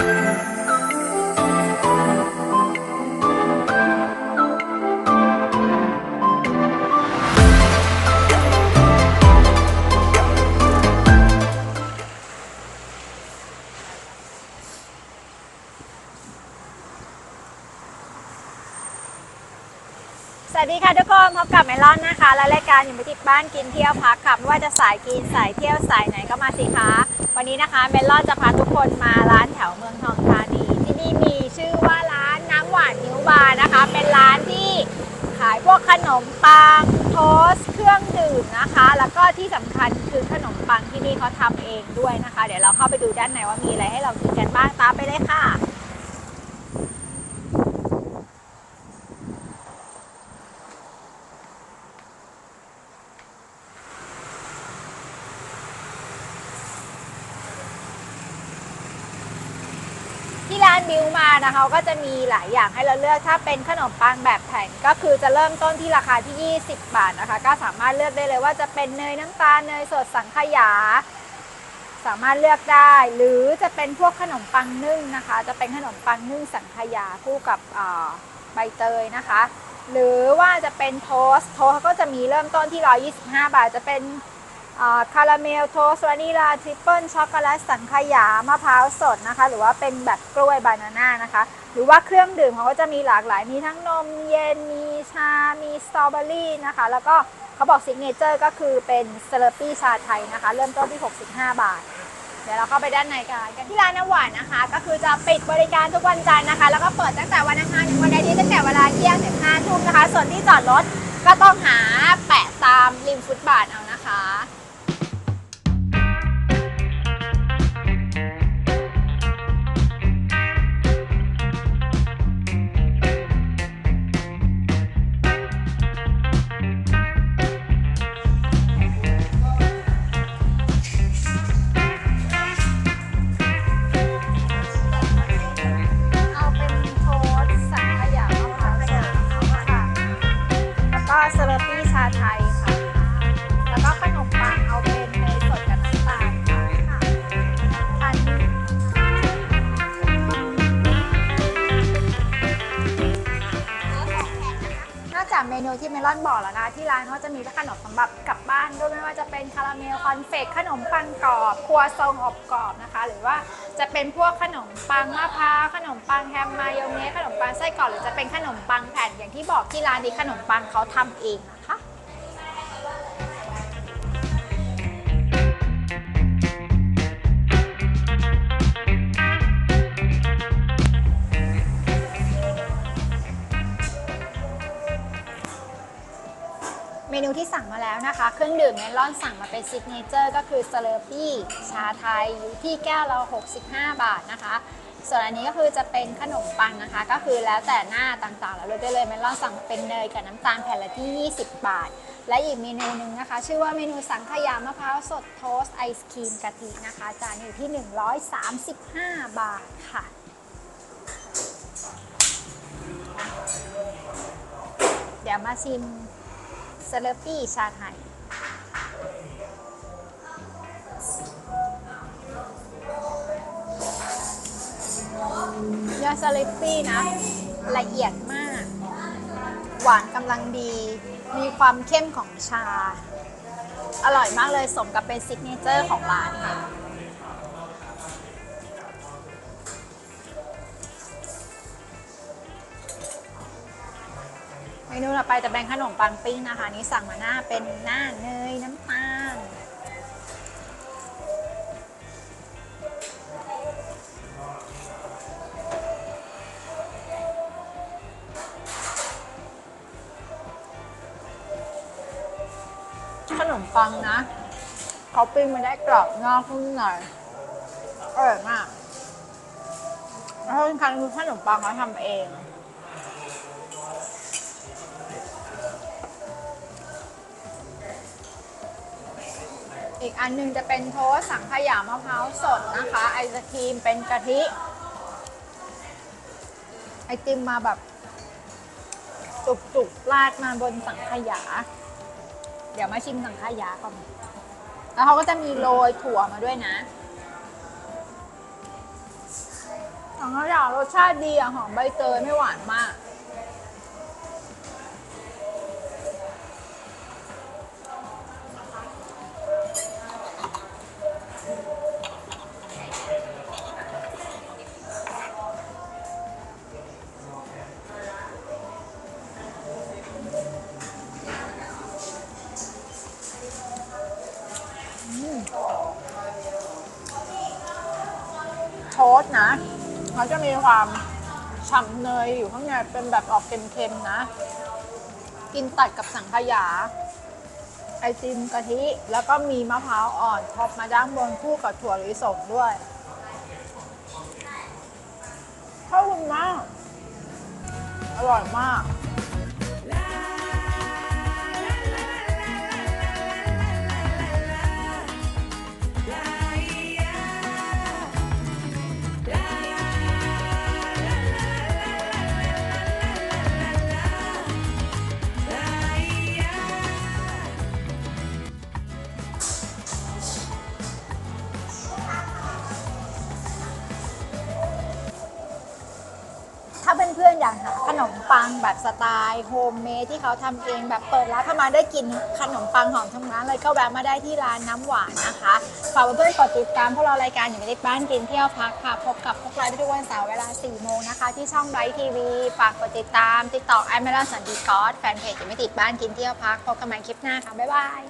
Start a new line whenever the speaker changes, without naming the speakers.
Thank you. สวัสดีค่ะทุกคนพบกับเมลอนนะคะ และรายการอยู่ไม่ติดบ้านกินเที่ยวพักค่ะไม่ว่าจะสายกินสายเที่ยวสายไหนก็มาสิคะวันนี้นะคะเมลอนจะพาทุกคนมาร้านแถวเมืองทองธานีที่นี่มีชื่อว่าร้านน้ำหวานนิ้วบาร์นะคะ เป็นร้านที่ขายพวกขนมปังโทสเครื่องดื่มนะคะ แล้วก็ที่สำคัญคือขนมปังที่นี่เขาทำเองด้วยนะคะ เดี๋ยวเราเข้าไปดูด้านในว่ามีอะไรให้เรากินกันบ้างตามไปเลยค่ะ ที่ร้านบิวมานะคะก็จะมีหลายอย่างให้เราเลือกถ้าเป็นขนมปังแบบแผ่นก็คือจะเริ่มต้นที่ราคาที่ 20 บาทนะคะ ก็สามารถเลือกได้เลยว่าจะเป็นเนยน้ำตาลเนยสดสังขยา สามารถเลือกได้ หรือจะเป็นพวกขนมปังนึ่งนะคะ จะเป็นขนมปังนึ่งสังขยาคู่กับใบเตยนะคะ หรือว่าจะเป็นโทส์โทสก็จะมีเริ่มต้นที่ 125 บาทจะเป็น คาราเมลโทสวานิลาทริปเปิลช็อกโกแลตสังขยามะพร้าวสดนะคะ หรือว่าเป็นแบบกล้วยบานาน่านะคะ หรือว่าเครื่องดื่มเขาก็จะมีหลากหลาย มีทั้งนมเย็น มีชา มีสตรอเบอรี่นะคะ แล้วก็เขาบอกซิกเนเจอร์ก็คือเป็นเซเลปี้ชาไทยนะคะ เริ่มต้นที่ 65 บาท เดี๋ยวเราเข้าไปด้านในกันกันที่ร้านน้ำหวานนะคะ ก็คือจะปิดบริการทุกวันจันทร์นะคะ แล้วก็เปิดตั้งแต่วันอังคารถึงวันอาทิตย์ตั้งแต่เวลาเที่ยงถึง5ทุ่มนะคะ ส่วนที่จอดรถก็ต้องหาแปะตามริมฟุตบาทเอานะคะ นูที่เมลอนบอกแล้วนะ ที่ร้านเขาจะมีขนมสำหรับกลับบ้านด้วยไม่ว่าจะเป็นคาราเมลคอนเฟกขนมปังกรอบ ครัวซองอบกรอบนะคะ หรือว่าจะเป็นพวกขนมปังมะพร้าวขนมปังแฮมมายองเนสขนมปังไส้กรอกหรือจะเป็นขนมปังแผ่นอย่างที่บอกที่ร้านนี้ขนมปังเขาทำเองนะคะ เมนูที่สั่งมาแล้วนะคะ เครื่องดื่มเมลอนสั่งมาเป็นซิกเนเจอร์ก็คือสเลอปี้ชาไทยอยู่ที่แก้วละ65 บาทนะคะ ส่วนอันนี้ก็คือจะเป็นขนมปังนะคะ ก็คือแล้วแต่หน้าต่างๆ แล้วเลือกได้เลยเมลอนสั่งเป็นเนยกับน้ำตาลแผ่นละที่ 20 บาท และอีกเมนูหนึ่งนะคะ ชื่อว่าเมนูสังขยามะพร้าวสดโทสต์ไอศครีมกะทินะคะ จานอยู่ที่ 135 บาทค่ะเดี๋ยวมาชิม เซเลปี้ชาไทย ยาเซเลปี้นะ ละเอียดมาก หวานกำลังดี มีความเข้มของชา อร่อยมากเลยสมกับเป็นซิกเนเจอร์ของร้านค่ะ ต่อไปจะเป็นขนมปังปิ้งนะคะนี่สั่งมาหน้าเป็นหน้าเนยน้ำตาลขนมปังนะเขาปิ้งมาได้กรอบนอกนุ่มในอร่อยมากแล้วที่สำคัญคือขนมปังเขาทำเอง อีกอันหนึงจะเป็นโทสต์สังขยามะพร้าวสดนะคะ ไอศครีมเป็นกะทิ ไอติมมาแบบจุกๆราดมาบนสังขยา เดี๋ยวมาชิมสังขยาก่อน แล้วเขาก็จะมีโรยถั่วมาด้วยนะ สังขยารสชาติดีอะหอมใบเตยไม่หวานมาก สต์นะ เขาจะมีความฉ่ำเนยอยู่ข้างในเป็นแบบออกเค็มๆนะ กินตัดกับสังขยา ไอติมกะทิ แล้วก็มีมะพร้าวอ่อนท็อปมาด้านบนคู่กับถั่วลิสงด้วยเข้าคุณมาก อร่อยมาก ถ้าเพื่อนๆอยากหาขนมปังแบบสไตล์โฮมเมดที่เขาทำเองแบบเปิดร้านเข้ามาได้กินขนมปังหอมทั้งร้านเลยก็แวะมาได้ที่ร้านน้ำหวานนะคะฝากเพื่อนๆกดติดตามพวกเรารายการอยู่ในบ้านกินเที่ยวพักค่ะพบกับพวกเราทุกวันเสาร์เวลา 4 โมงนะคะ ที่ช่องไบทีวีฝากกดติดตามติดต่อไอมเมลอนสันดีกอสแฟนเพจอยู่ไม่ติดบ้านกินเที่ยวพักพบกันใหม่คลิปหน้าค่ะบ๊ายบาย